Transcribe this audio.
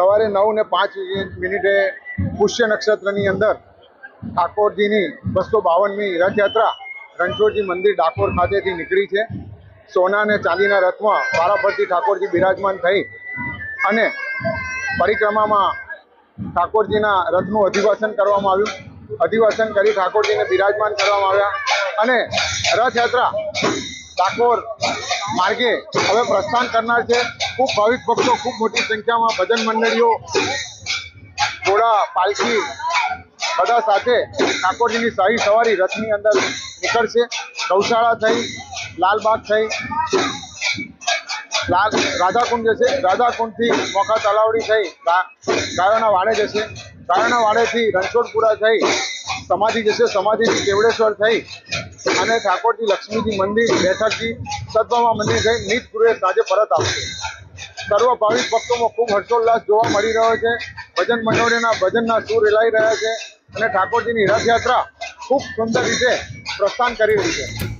સવારે નવ ને પાંચ મિનિટે પુષ્ય નક્ષત્રની અંદર ઠાકોરજીની બસો બાવનમી રથયાત્રા રણછોડજી મંદિર ડાકોર ખાતેથી નીકળી છે. સોના અને ચાંદીના રથમાં વારાફરતી ઠાકોરજી બિરાજમાન થઈ અને પરિક્રમામાં ઠાકોરજીના રથનું અધિવાસન કરવામાં આવ્યું. અધિવાસન કરી ઠાકોરજીને બિરાજમાન કરવામાં આવ્યા અને રથયાત્રા ડાકોર માર્ગે હવે પ્રસ્થાન કરનાર છે. ખૂબ ભાવિક ભક્તો, ખૂબ મોટી સંખ્યામાં ભજન મંડળીઓ ઘોડા પાલખી બધા સાથે ઠાકોરજીની શાહી સવારી રથની અંદર નીકળશે. ગૌશાળા થઈ, લાલબાગ થઈ, લાલ રાધાકુંડ જશે રાધાકુંડથી મોખા તલાવડી થઈ ગાયોના વાડે જશે ગાયોના વાડેથી રણછોડપુરા થઈ, સમાધિ જશે સમાધિથી કેવડેશ્વર થઈ અને ઠાકોરજી લક્ષ્મીજી મંદિર, બેઠકજી, સદભામા મંદિર થઈ, નીત ગૃહે સાંજે પરત આવશે. સર્વ ભાવિક ભક્તોમાં ખૂબ હર્ષોલ્લાસ જોવા મળી રહ્યો છે. ભજન મંડળીના ભજનના સૂર રેલાઈ રહ્યા છે અને ઠાકોરજીની રથયાત્રા ખૂબ સુંદર રીતે પ્રસ્થાન કરી રહી છે.